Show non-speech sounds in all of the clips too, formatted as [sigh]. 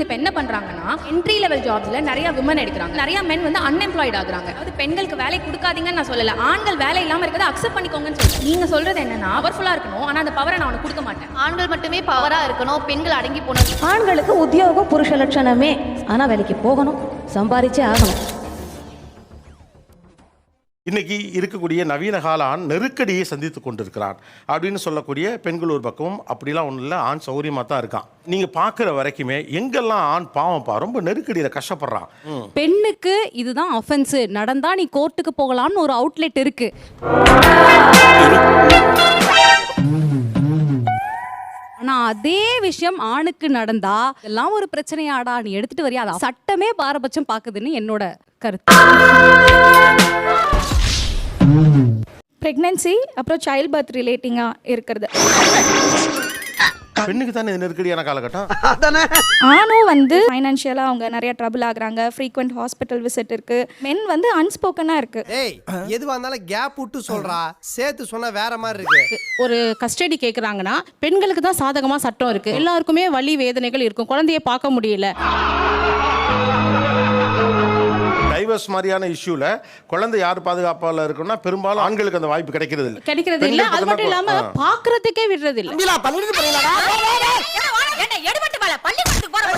Companies இப்போ என்ன பண்றாங்கன்னா என்ட்ரி லெவல் ஜாப்ஸ்ல நிறைய விமன் எடுக்கிறாங்க. நிறைய மென் வந்து அன்எம்ப்ளாய்ட் ஆகுறாங்க. அதாவது பெண்களுக்கு வேலை கொடுக்காதீங்கன்னு நான் சொல்லல. ஆண்கள் வேலை இல்லாம இருக்கிறத அக்செப்ட் பண்ணிக்கோங்கன்னு சொல்றேன். நீங்க சொல்றது என்னன்னா பவர்ஃபுல்லா இருக்கணும். ஆனா அந்த பவரை நான் உனக்கு கொடுக்க மாட்டேன். ஆண்கள் மட்டுமே பவரா இருக்கணும். பெண்கள் அடங்கி போகணும். ஆண்களுக்கு உத்தியோகம் புருஷ லட்சணமே ஆனா வேலைக்கு போகணும். சம்பாரிச்சே ஆகணும். இன்னைக்கு இருக்கக்கூடிய நவீன கால ஆண் நெருக்கடியை சந்தித்து கொண்டிருக்கிறான் அப்படின்னு சொல்லக்கூடிய பெண்கள் ஒரு பக்கமும் அப்படிலாம் ஒன்றும் இல்லை. ஆண் சௌரியமாக தான் இருக்கான். நீங்கள் பார்க்குற வரைக்குமே எங்கெல்லாம் ஆண் பாவம்ப்பா ரொம்ப நெருக்கடியில் கஷ்டப்படுறான். பெண்ணுக்கு இதுதான் அஃபென்ஸ் நடந்தா நீ கோர்ட்டுக்கு போகலாம்னு ஒரு அவுட்லெட் இருக்கு. ஆனா அதே விஷயம் ஆணுக்கு நடந்தா இதெல்லாம் ஒரு பிரச்சனையாடா. நீ எடுத்துட்டு வரியா? சட்டமே பாரபட்சம் பாக்குதுன்னு என்னோட கருத்து. ப்ரெக்னென்சி அப்புறம் சைல்ட் பர்த் ரிலேட்டிங்காக இருக்கிறது. பெண்ணுக்கு தானே இது நெருக்கடியான காலகட்டம்? [laughs] ஆணும் வந்து ஃபைனான்ஷியலாக அவங்க நிறைய ட்ரபிள் ஆகுறாங்க. ஃப்ரீக்வெண்ட் ஹாஸ்பிட்டல் விசிட் இருக்கு. மென் வந்து அன்ஸ்போக்கனாக இருக்கு. ஏய் எதுவா இருந்தாலும் கேப் விட்டு சொல்றா. சேர்த்து சொன்னா வேற மாதிரி இருக்கு. ஒரு கஸ்டடி கேட்குறாங்கன்னா பெண்களுக்கு தான் சாதகமாக சட்டம் இருக்கு. எல்லாருக்குமே வலி வேதனைகள் இருக்கும். குழந்தைய பார்க்க முடியல. டைவர்ஸ் மாதிரியான இஷ்யூல குழந்தை யார் பாதுகாப்பால இருக்குன்னா பெரும்பாலும் ஆண்களுக்கு அந்த வாய்ப்பு கிடைக்கிறது இல்லை கிடைக்கிறது இல்ல அது மட்டும் இல்லாம பாக்குறதுக்கே விடுறது இல்ல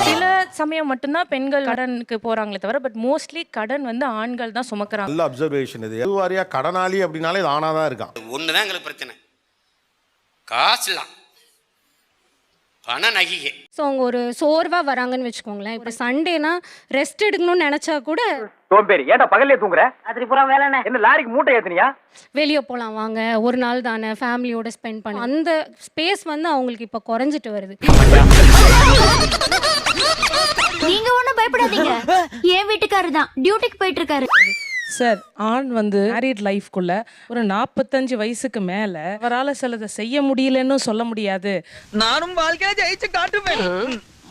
சில சமயம் மட்டும்தான் பெண்கள் கடனுக்கு போறாங்களே தவிர பட் மோஸ்ட்லி கடன் வந்து ஆண்கள் தான் சுமக்குறாங்க. நல்ல அப்சர்வேஷன் இது. எதுவாரியா கடனாளி அப்படின்னாலே இது தான் இருக்கான். ஒன்று தான் எங்களுக்கு பிரச்சனை. காசு நகிகை ஸோ அவங்க ஒரு சோர்வா வராங்கன்னு வச்சுக்கோங்களேன். இப்போ சண்டேனா ரெஸ்ட் எடுக்கணும்னு நினைச்சா கூட சோம்பேறி. ஏன்டா பகல்லே தூங்குற? அது பூரா வேலை என்ன? லாரிக்கு மூட்டை ஏத்துனியா? வெளியே போகலாம் வாங்க. ஒரு நாள் தானே ஃபேமிலியோட ஸ்பெண்ட் பண்ண. அந்த ஸ்பேஸ் வந்து அவங்களுக்கு இப்போ குறைஞ்சிட்டு வருது. நீங்க ஒண்ணும் பயப்படாதீங்க. என் வீட்டுக்காரர் தான். டியூட்டிக்கு போயிட்டு இருக்காரு. சார் ஆண் வந்து மேரிட் லைஃப்குள்ள ஒரு நாற்பத்தஞ்சு வயசுக்கு மேல அவரால் சிலதை செய்ய முடியலன்னு சொல்ல முடியாது. நானும் வாழ்க்கையில ஜெயிச்சு காட்டுவேன்.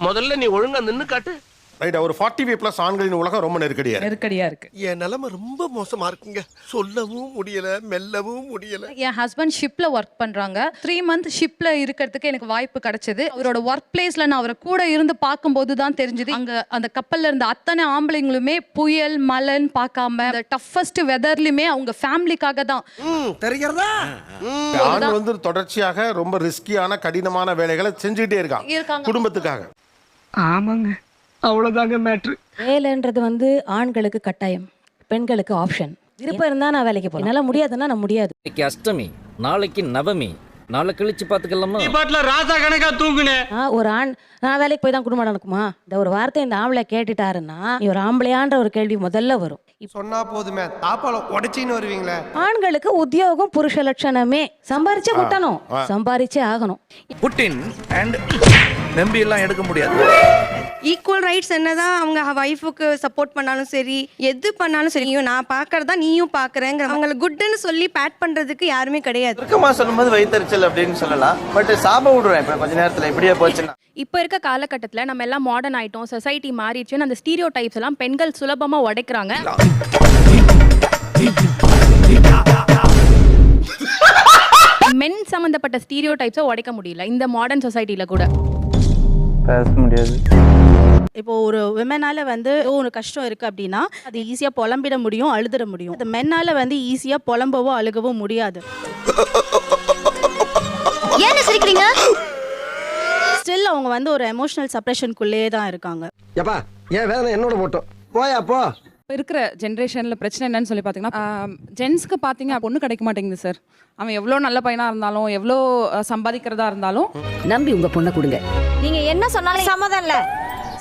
முதல்ல நீ ஒழுங்கா நின்னு காட்டு. ரைட் ஒரு ஃபார்ட்டி ஃபைவ் ப்ளஸ் ஆண்களின் உலகம் ரொம்ப நெருக்கடியா இருக்கு. நெருக்கடியா இருக்கு. என் நிலைமை ரொம்ப மோசமா இருக்குங்க. சொல்லவும் முடியல மெல்லவும் முடியல. என் ஹஸ்பண்ட் ஷிப்ல ஒர்க் பண்றாங்க. த்ரீ மந்த் ஷிப்ல இருக்கிறதுக்கு எனக்கு வாய்ப்பு கிடைச்சது. அவரோட ஒர்க் பிளேஸ்ல நான் அவரை கூட இருந்து பார்க்கும்போது தான் தெரிஞ்சது. அங்க அந்த கப்பல்ல இருந்த அத்தனை ஆம்பளைங்களுமே புயல் மழைன்னு பார்க்காம அந்த டஃபஸ்ட் வெதர்லயுமே அவங்க ஃபேமிலிக்காக தான். தெரிகிறதா? ஆண் வந்து தொடர்ச்சியாக ரொம்ப ரிஸ்கியான கடினமான வேலைகளை செஞ்சுக்கிட்டே இருக்கான். இருக்காங்க. குடும்பத்துக்காக. ஆமாங்க. அவ்வளவுதாங்க மேட்ரு வேலைன்றது வந்து ஆண்களுக்கு கட்டாயம் பெண்களுக்கு ஆப்ஷன் விருப்பம் இருந்தா நான் வேலைக்கு போறேன் என்னால முடியாதுன்னா நான் முடியாது. இன்னைக்கு அஷ்டமி நாளைக்கு நவமி நாளை கழிச்சு பாத்துக்கலாமா பாட்டுல ராசா கணக்கா தூங்குனே. நான் ஒரு ஆண் நான் வேலைக்கு போய் தான் குடும்பம் நடக்குமா? இந்த ஒரு வார்த்தை இந்த ஆம்பளை கேட்டுட்டாருன்னா நீ ஒரு ஆம்பளையான்ற ஒரு கேள்வி முதல்ல வரும். சொன்னா போதுமே தாப்பால உடைச்சின்னு வருவீங்களே. ஆண்களுக்கு உத்தியோகம் புருஷ லட்சணமே. சம்பாரிச்சே குட்டணும் சம்பாரிச்சே ஆகணும். புட்டின் அண்ட் நம்பி எல்லாம் எடுக்க முடியாது. ஈக்குவல் ரைட்ஸ் என்னதான் அவங்க ஒய்ஃபுக்கு சப்போர்ட் பண்ணாலும் சரி எது பண்ணாலும் சரி ஐயோ, நான் பார்க்கறதா நீயும் பார்க்கறேங்கிற அவங்கள குட்னு சொல்லி பேட் பண்றதுக்கு யாருமே கிடையாது. சுருக்கமா சொல்லும்போது வயிற்றுச்சல் அப்படின்னு சொல்லலாம். பட் சாப விடுறேன். இப்ப கொஞ்ச நேரத்துல இப்படியே போச்சுன்னா. இப்போ இருக்க காலகட்டத்தில் நம்ம எல்லாம் மாடர்ன் ஆயிட்டோம். சொசைட்டி மாறிடுச்சுன்னு அந்த ஸ்டீரியோ டைப்ஸ் எல்லாம் பெண்கள் சுலபமாக உடைக்கிறாங்க. மென் சம்மந்தப்பட்ட ஸ்டீரியோ டைப்ஸை உடைக்க முடியல. இந்த மாடர்ன் சொசைட்டியில் கூட. பேச முடியாது. இப்போ ஒரு விமனால வந்து ஒரு கஷ்டம் இருக்கு அப்படின்னா அது ஈஸியா புலம்பிட முடியும் அழுதுட முடியும். அந்த மென்னால வந்து ஈஸியா புலம்பவோ அழுகவோ முடியாது. ஏன் சிரிக்கிறீங்க? ஸ்டில் அவங்க வந்து ஒரு எமோஷனல் சப்ரெஷனுக்குள்ளேயே தான் இருக்காங்க. ஏப்பா ஏன் வேதனை என்னோட போட்டோம்? போயா போ. இப்போ இருக்கிற ஜென்ரேஷனில் பிரச்சனை என்னன்னு சொல்லி பார்த்தீங்கன்னா ஜென்ஸ்க்கு பார்த்தீங்க பொண்ணு கிடைக்க மாட்டேங்குது சார் அவன் எவ்வளோ நல்ல பையனாக இருந்தாலும் எவ்வளோ சம்பாதிக்கிறதா இருந்தாலும் நம்பி உங்க பொண்ணை கொடுங்க. நீங்க என்ன சொன்னாலும் சம்மதம் இல்ல.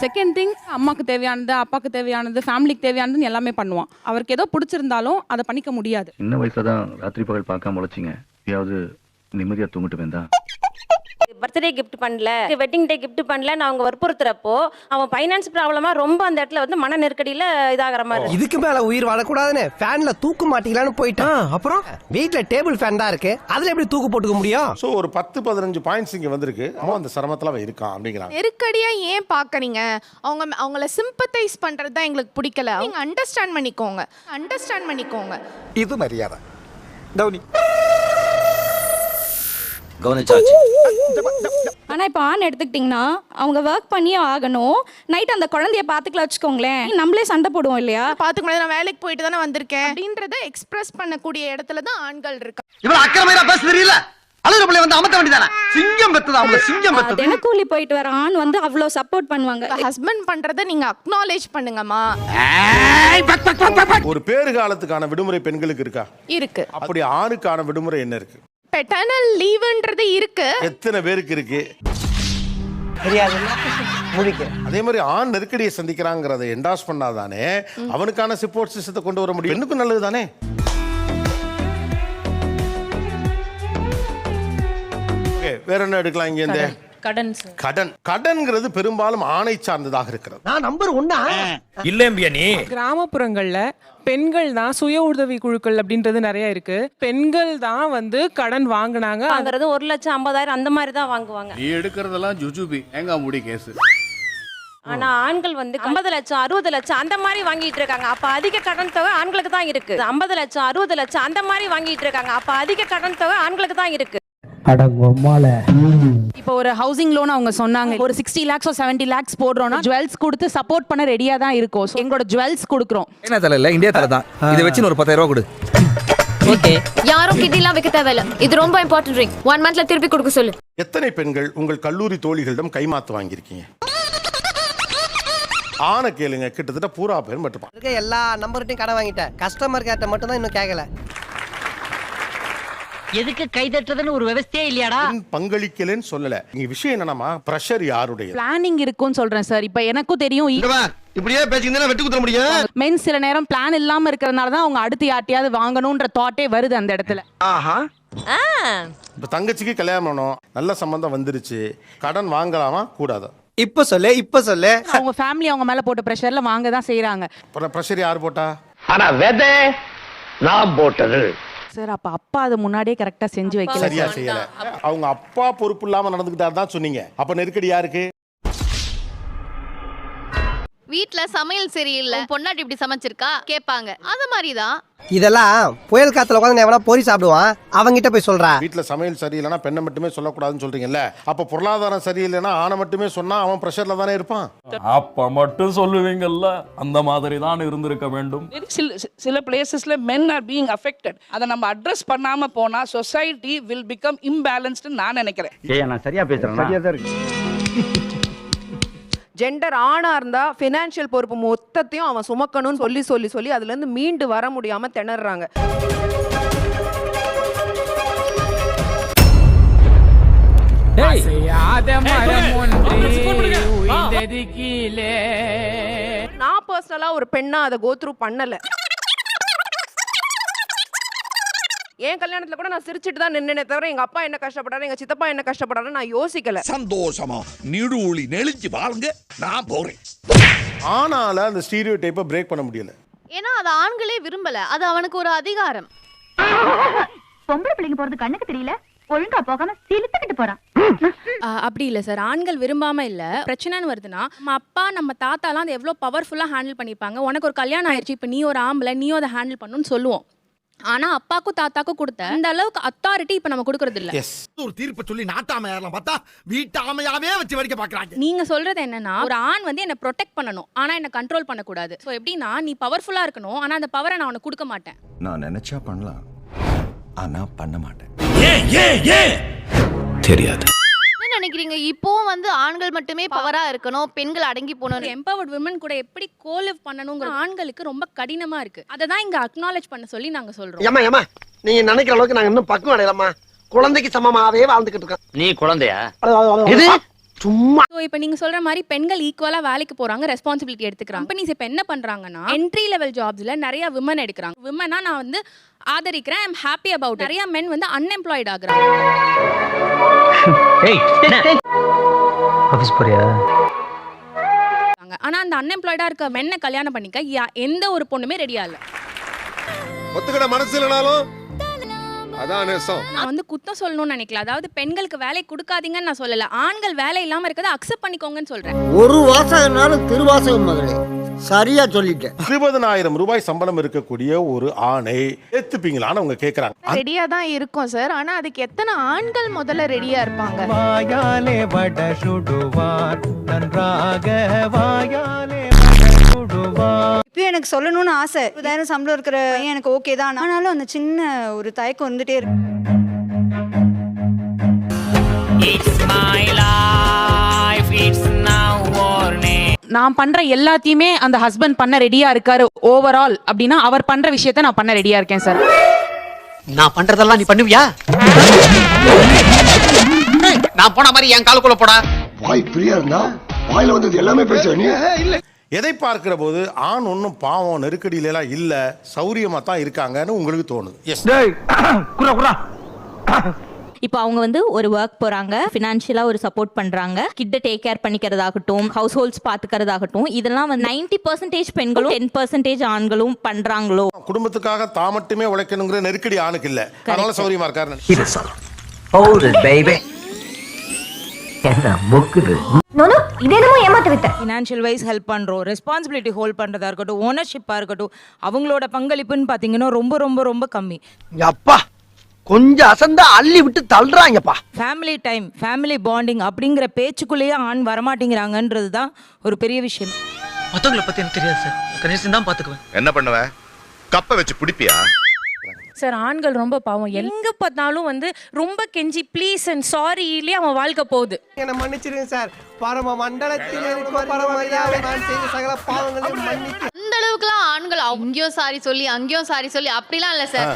செகண்ட் திங் அம்மாக்கு தேவையானது அப்பாவுக்கு தேவையானது ஃபேமிலிக்கு தேவையானதுன்னு எல்லாமே பண்ணுவான். அவருக்கு ஏதோ பிடிச்சிருந்தாலும் அதை பண்ணிக்க முடியாது. சின்ன வயசுல தான் ராத்திரி பகல் பார்க்காம உழைச்சிங்க. எப்பயாவது நிம்மதியா தூங்கிட்டு வேண்டாம் பர்த்டே கிஃப்ட் பண்ணல வெட்டிங் டே கிஃப்ட் பண்ணல நான் அவங்க வற்புறுத்துறப்போ அவன் ஃபைனான்ஸ் ப்ராப்ளமா ரொம்ப அந்த இடத்துல வந்து மன நெருக்கடியில இதாகிற மாதிரி இதுக்கு மேல உயிர் வாழக்கூடாதுன்னு ஃபேன்ல தூக்கு மாட்டீங்களான்னு போயிட்டான். அப்புறம்? வீட்ல டேபிள் ஃபேன் தான் இருக்கு. அதுல எப்படி தூக்கு போட்டுக்க முடியும்? ஸோ ஒரு பத்து பதினஞ்சு பாயிண்ட்ஸ் இங்கே வந்திருக்கு. அவன் அந்த சிரமத்தில் அவன் இருக்கான் அப்படிங்கிறாங்க. நெருக்கடியா ஏன் பார்க்கறீங்க? அவங்க அவங்கள சிம்பத்தைஸ் பண்றது தான் எங்களுக்கு பிடிக்கல. நீங்க அண்டர்ஸ்டாண்ட் பண்ணிக்கோங்க. அண்டர்ஸ்டாண்ட் பண்ணிக்கோங்க. இது மரியாதை. டவுனி கவனிச்சாச்சு. ஆனா இப்போ ஆண் எடுத்துக்கிட்டிங்கன்னா அவங்க ஒர்க் பண்ணியே ஆகணும். நைட் அந்த குழந்தைய பாத்துக்கல வச்சுக்கோங்களேன். நம்மளே சண்டை போடுவோம் இல்லையா? பாத்துக்க முடியாது நான் வேலைக்கு போயிட்டு தானே வந்திருக்கேன். அப்படின்றத எக்ஸ்பிரஸ் பண்ணக்கூடிய இடத்துல தான் ஆண்கள் இருக்கா இவன் அக்கிரமையா பேச தெரியல. அழுகிற பிள்ளை வந்து அமர்த்த வேண்டியதானே? சிங்கம் பெத்தது? அவங்க சிங்கம் பெத்தது. தினக்கூலி போயிட்டு வர ஆண் வந்து அவ்வளோ சப்போர்ட் பண்ணுவாங்க. ஹஸ்பண்ட் பண்றத நீங்க அக்னாலேஜ் பண்ணுங்கம்மா. ஒரு பேறு காலத்துக்கான விடுமுறை பெண்களுக்கு இருக்கா? இருக்கு. அப்படி ஆணுக்கான விடுமுறை என்ன இருக்கு? பெட்டர்னல் லீவுன்றது இருக்கு. எத்தனை பேருக்கு இருக்கு? அதே மாதிரி ஆண் நெருக்கடியை சந்திக்கிறாங்கிறத என்டாஸ் பண்ணாதானே அவனுக்கான சப்போர்ட் சிஸ்டத்தை கொண்டு வர முடியும். பெண்ணுக்கும் நல்லது தானே வேற என்ன எடுக்கலாம் இங்க இந்த கடன் கடன். கடன்ங்கிறது பெரும்பாலும் ஆணை சார்ந்ததாக இருக்கிறது. நான் நம்பர் ஒன்னா? இல்லம்பியா நீ. கிராமப்புறங்கள்ல பெண்கள் தான் சுய உதவி குழுக்கள் அப்படின்றது நிறைய இருக்கு. பெண்கள் தான் வந்து கடன் வாங்குனாங்க. வாங்குறது ஒரு லட்சம் ஐம்பதாயிரம் அந்த மாதிரி தான் வாங்குவாங்க. நீ எடுக்கிறதெல்லாம் ஜுஜுபி எங்க முடி கேஸ் ஆனா ஆண்கள் வந்து ஐம்பது லட்சம் அறுபது லட்சம் அந்த மாதிரி வாங்கிட்டு இருக்காங்க. அப்ப அதிக கடன் தொகை ஆண்களுக்கு தான் இருக்கு. ஐம்பது லட்சம் அறுபது லட்சம் அந்த மாதிரி வாங்கிட்டு இருக்காங்க. அப்ப அதிக கடன் தொகை ஆண்களுக்கு தான் இருக்கு. இப்போ ஒரு ஹவுசிங் லோன் அவங்க சொன்னாங்க. ஒரு சிக்ஸ்டி லேக்ஸ் செவன்டி லேக்ஸ் போடுறோம்னா ஜுவல்ஸ் கொடுத்து சப்போர்ட் பண்ண ரெடியா தான் இருக்கும். So, எங்களோட ஜுவல்ஸ் கொடுக்குறோம். என்ன தலை இல்ல? இந்தியா தலை தான். இதை வச்சு ஒரு பத்தாயிரம் ரூபா கொடு. ஓகே. யாரும் கிட்டிலாம் வைக்க தேவையில்ல. இது ரொம்ப இம்பார்ட்டன்ட் ரிங் ஒன் மந்த்ல திருப்பி கொடுக்க சொல்லு. எத்தனை பெண்கள் உங்கள் கல்லூரி தோழிகளிடம் கைமாத்து வாங்கியிருக்கீங்க? ஆணை கேளுங்க. கிட்டத்தட்ட பூரா பேர் மட்டும். இருக்க எல்லா நம்பர்கிட்டையும் கடை வாங்கிட்டேன். கஸ்டமர் கேட்ட மட்டும் தான் இன்னும் கேட்கல எதுக்கு கை தட்டுறதுன்னு ஒரு விவசாயே இல்லையாடா? பங்களிக்கலன்னு சொல்லல. இங்க விஷயம் என்னன்னா பிரஷர் யாருடைய பிளானிங் இருக்கும்னு சொல்றேன் சார் இப்போ எனக்கும் தெரியும் இப்படியே பேசிக்கிட்டு வெட்டு குத்துற முடியும்? மென் சில நேரம் பிளான் இல்லாம இருக்கிறதுனால தான் அவங்க அடுத்து யார்ட்டையாவது வாங்கணும்ன்ற தாட்டே வருது அந்த இடத்துல. ஆஹா. இப்ப தங்கச்சிக்கு கல்யாணம் பண்ணோம் நல்ல சம்பந்தம் வந்துருச்சு கடன் வாங்கலாமா கூடாதா? இப்ப சொல்லு இப்ப சொல்லு. அவங்க ஃபேமிலி அவங்க மேல போட்ட ப்ரெஷர்ல வாங்க தான் செய்றாங்க. பிரஷர் யார் போட்டா? ஆனா வெதை நான் போட்டது. சார் அப்ப அப்பா அது முன்னாடியே கரெக்டா செஞ்சு வைக்கல சரியா செய்யல. அவங்க அப்பா பொறுப்பு இல்லாம நடந்துக்கிட்டாரு தான் சொன்னீங்க. அப்ப நெருக்கடி யாருக்கு? வீட்ல சமையல் சரியில்லை. பொண்டாட்டி இப்படி சமைச்சிருக்கா? கேட்பாங்க. அது மாதிரி தான் இதெல்லாம் புயல் காத்துல உட்காந்து எவனா பொறி சாப்பிடுவான்? அவங்கிட்ட போய் சொல்றா. வீட்டுல சமையல் சரியில்லைன்னா பெண்ணை மட்டுமே சொல்லக்கூடாதுன்னு சொல்றீங்கல்ல? அப்ப பொருளாதாரம் சரியில்லைன்னா ஆணை மட்டுமே சொன்னா அவன் பிரஷர்ல தானே இருப்பான்? அப்ப மட்டும் சொல்லுவீங்கல்ல. அந்த மாதிரி தான் இருந்திருக்க வேண்டும். சில சில பிளேசஸ்ல மென் ஆர் பீயிங் அஃபெக்டட் அதை நம்ம அட்ரஸ் பண்ணாம போனா சொசைட்டி வில் பிகம் இம்பேலன்ஸ்டு நான் நினைக்கிறேன். ஏய் நான் சரியா பேசுறேன்? சரியா தான் இருக்கு. ஜெண்டர் ஆணா இருந்தா ஃபினான்ஷியல் பொறுப்பு மொத்தத்தையும் அவன் சுமக்கணும்னு சொல்லி சொல்லி சொல்லி அதுல இருந்து மீண்டு வர முடியாம திணறாங்க. நான் பர்சனலா ஒரு பெண்ணா அதை கோத்ரூ பண்ணல. என் கல்யாணத்துல கூட நான் சிரிச்சிட்டு தான் நின்னேனே தவிர எங்க அப்பா என்ன கஷ்டப்படாரு எங்க சித்தப்பா என்ன கஷ்டப்படாரு நான் யோசிக்கல. சந்தோஷமா நீடூழி நெளிஞ்சு வாழுங்க நான் போறேன். ஆனால அந்த ஸ்டீரியோ டைப்பை பிரேக் பண்ண முடியல. ஏன்னா அது ஆண்களே விரும்பல. அது அவனுக்கு ஒரு அதிகாரம். பொம்பளை பிள்ளைங்க போறது கண்ணுக்கு தெரியல. ஒழுங்கா போகாம சிலுத்துக்கிட்டு போறான். அப்படி இல்லை சார். ஆண்கள் விரும்பாம இல்ல. பிரச்சனைன்னு வருதுன்னா நம்ம அப்பா நம்ம தாத்தாலாம் அதை எவ்வளோ பவர்ஃபுல்லாக ஹேண்டில் பண்ணியிருப்பாங்க. உனக்கு ஒரு கல்யாணம் ஆயிடுச்சு இப்போ நீ ஒரு ஆம்பளை நீயும் அதை ஹேண்டில் பண்ணணும்னு சொல்லுவோம். ஆனா அப்பாக்கும் தாத்தாக்கும் கொடுத்த அந்த அளவுக்கு அத்தாரிட்டி இப்போ நம்ம கொடுக்கறது இல்ல எஸ் ஒரு தீர்ப்பு சொல்லி நாட்டாம ஏறலாம். பார்த்தா வீட்டாமையாவே வச்சு வடிக்க பாக்குறாங்க நீங்க சொல்றது என்னன்னா ஒரு ஆண் வந்து என்ன ப்ரொடெக்ட் பண்ணணும் ஆனா என்ன கண்ட்ரோல் பண்ணக்கூடாது. ஸோ எப்படின்னா நீ பவர்ஃபுல்லா இருக்கணும் ஆனா அந்த பவரை நான் உனக்கு கொடுக்க மாட்டேன். நான் நினைச்சா பண்ணலாம் ஆனா பண்ண மாட்டேன். என்ன நினைக்கிறீங்க? இப்போவும் வந்து ஆண்கள் மட்டுமே பவரா இருக்கணும் பெண்கள் அடங்கி போகணும் எம்பவர்ட் விமன் கூட எப்படி கோலிவ் பண்ணணுங்கிற ஆண்களுக்கு ரொம்ப கடினமா இருக்கு. அதை தான் இங்க அக்னாலேஜ் பண்ண சொல்லி நாங்க சொல்றோம். ஏமா ஏமா நீங்க நினைக்கிற அளவுக்கு நாங்க இன்னும் பக்குவம் அடையலாமா குழந்தைக்கு சமமாவே வாழ்ந்துகிட்டு இருக்கோம். நீ குழந்தையா? இது? சும்மா. ஸோ இப்போ நீங்க சொல்ற மாதிரி பெண்கள் ஈக்குவலா வேலைக்கு போறாங்க ரெஸ்பான்சிபிலிட்டி எடுத்துக்கிறாங்க. கம்பெனிஸ் இப்போ என்ன பண்றாங்கன்னா என்ட்ரி லெவல் ஜாப்ஸ்ல நிறைய விமன் எடுக்கிறாங்க. விமனா நான் வந்து ஆதரிக்கிறேன் ஐம் ஹாப்பி அபவுட் நிறைய மென் வந்து அன்எம்ப்ளாய்ட் ஆகுறாங்க. ஆபீஸ் போறியா? ஆனா அந்த அன்எம்ப்ளாய்டா இருக்க மென்னை கல்யாணம் பண்ணிக்க யா- எந்த ஒரு பொண்ணுமே ரெடியா இல்ல. ஒத்துக்கிட மனசு இல்லைனாலும் அதான் நேசம். நான் வந்து குத்தம் சொல்லணும்னு நினைக்கல. அதாவது பெண்களுக்கு வேலை கொடுக்காதீங்கன்னு நான் சொல்லல. ஆண்கள் வேலை இல்லாம இருக்கதை அக்செப்ட் பண்ணிக்கோங்கன்னு சொல்றேன். ஒரு வாசகனாலும் திருவாசகம் மகளே. சரியா சொல்லிட்டேன். இருபதனாயிரம் ரூபாய் சம்பளம் இருக்கக்கூடிய ஒரு ஆணை. ஏத்துப்பீங்களான்னு அவங்க கேட்குறாங்க ரெடியா தான் இருக்கும் சார் ஆனா அதுக்கு எத்தனை ஆண்கள் முதல்ல ரெடியா இருப்பாங்க? வாயாலே வட சுடுவார். நன்றாக வாயாலே இப்போ எனக்கு சொல்லணும்னு ஆசை. இருபதாயிரம் சம்பளம் இருக்கிற பையன் எனக்கு ஓகே தான். ஆனாலும் அந்த சின்ன ஒரு தயக்கம் வந்துட்டே இருக்கு. நான் பண்ற எல்லாத்தையுமே அந்த ஹஸ்பண்ட் பண்ண ரெடியா இருக்காரு ஓவரால் அப்படின்னா அவர் பண்ற விஷயத்த நான் பண்ண ரெடியா இருக்கேன் சார் நான் பண்றதெல்லாம் நீ பண்ணுவியா? நான் போன மாதிரி என் காலுக்குள்ள போடா. வாய் பிரியா இருந்தா வாயில வந்தது எல்லாமே பேசுற நீ. எதை பார்க்கிற போது ஆண் ஒன்றும் பாவம் நெருக்கடியில எல்லாம் இல்ல சௌரியமா தான் இருக்காங்கன்னு உங்களுக்கு தோணுது. எஸ் குரா குரா இப்போ அவங்க வந்து ஒரு ஒர்க் போறாங்க. ஃபினான்ஷியலா ஒரு சப்போர்ட் பண்றாங்க. கிட்ட டேக் கேர் பண்ணிக்கிறதாகட்டும் ஹவுஸ் ஹோல்ட்ஸ் பாத்துக்கிறதாகட்டும் இதெல்லாம் வந்து நைன்டி பர்சன்டேஜ் பெண்களும் டென் பர்சன்டேஜ் ஆண்களும் பண்றாங்களோ? குடும்பத்துக்காக தான் மட்டுமே உழைக்கணுங்கிற நெருக்கடி ஆணுக்கு இல்ல. அதனால சௌரியமா இருக்காரு ஃபினான்ஷியல் வைஸ் ஹெல்ப் பண்ணுறோம் ரெஸ்பான்சிபிலிட்டி ஹோல்ட் பண்ணுறதா இருக்கட்டும் ஓனர்ஷிப்பாக இருக்கட்டும் அவங்களோட பங்களிப்புன்னு பார்த்தீங்கன்னா ரொம்ப ரொம்ப ரொம்ப கம்மி. அப்பா கொஞ்சம் அசந்தா அள்ளி விட்டு தள்ளுறாங்கப்பா. ஃபேமிலி டைம் ஃபேமிலி பாண்டிங் அப்படிங்கிற பேச்சுக்குள்ளேயே ஆண் வரமாட்டேங்கிறாங்கன்றது தான் ஒரு பெரிய விஷயம். மத்தவங்கள பத்தி எனக்கு தெரியாது சார். கணேசன் தான் பாத்துக்குவேன். என்ன பண்ணுவ? கப்ப வச்சு பிடிப்பியா? சார் ஆண்கள் ரொம்ப பாவம். எங்க பார்த்தாலும் வந்து ரொம்ப கெஞ்சி ப்ளீஸ் அண்ட் சாரியிலே அவன் வாழ்க்கை போகுது. என்ன மன்னிச்சிருங்க சார். பரம மண்டலத்தில் சகல பாவங்களையும் மன்னித்து அந்த அளவுக்குலாம் ஆண்கள் அங்கேயும் சாரி சொல்லி அங்கேயும் சாரி சொல்லி அப்படிலாம் இல்ல சார்.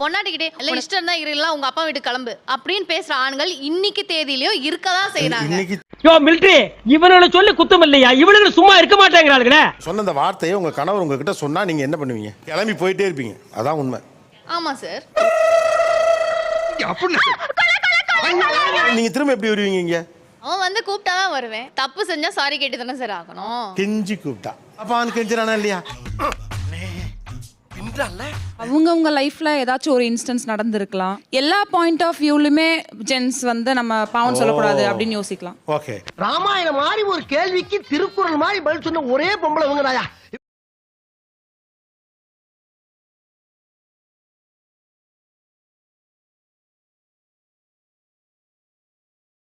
பொன்னாட்டிக்கிட்டே இல்ல இஷ்டம் இருந்தா இருக்கலாம் உங்க அப்பா வீட்டுக்கு கிளம்பு. அப்படின்னு பேசுற ஆண்கள் இன்னைக்கு தேதியிலயும் இருக்கதான் செய்யறாங்க இன்னைக்கு யோ மிலிட்டரி இவனுல சொல்லி குத்தம் இல்லையா இவனுங்க சும்மா இருக்க மாட்டேங்கிறாளுங்களே. சொன்ன இந்த வார்த்தையை உங்க கணவர் உங்ககிட்ட சொன்னா நீங்க என்ன பண்ணுவீங்க? கிளம்பி போயிட்டே இருப்பீங்க. அதான் உண்மை. ஆமா சார். நீங்க திரும்ப எப்படி வருவீங்க இங்க? அவன் வந்து கூப்பிட்டாதான் வருவேன். தப்பு செஞ்சா சாரி கேட்டு தானே சார் ஆகணும். கெஞ்சி கூப்பிட்டா. அப்ப அவன் கெஞ்சிரானா இல்லையா? அவங்கவுங்க லைஃப்ல ஏதாச்சும் ஒரு இன்ஸ்டன்ஸ் நடந்திருக்கலாம். எல்லா பாயிண்ட் ஆஃப் வியூலுமே ஜென்ஸ் வந்து நம்ம பாவம் சொல்லக்கூடாது அப்படின்னு யோசிக்கலாம். ஓகே. ராமாயணம் மாதிரி ஒரு கேள்விக்கு திருக்குறள் மாதிரி பதில் சொன்ன ஒரே பொம்பளை இவங்கதாயா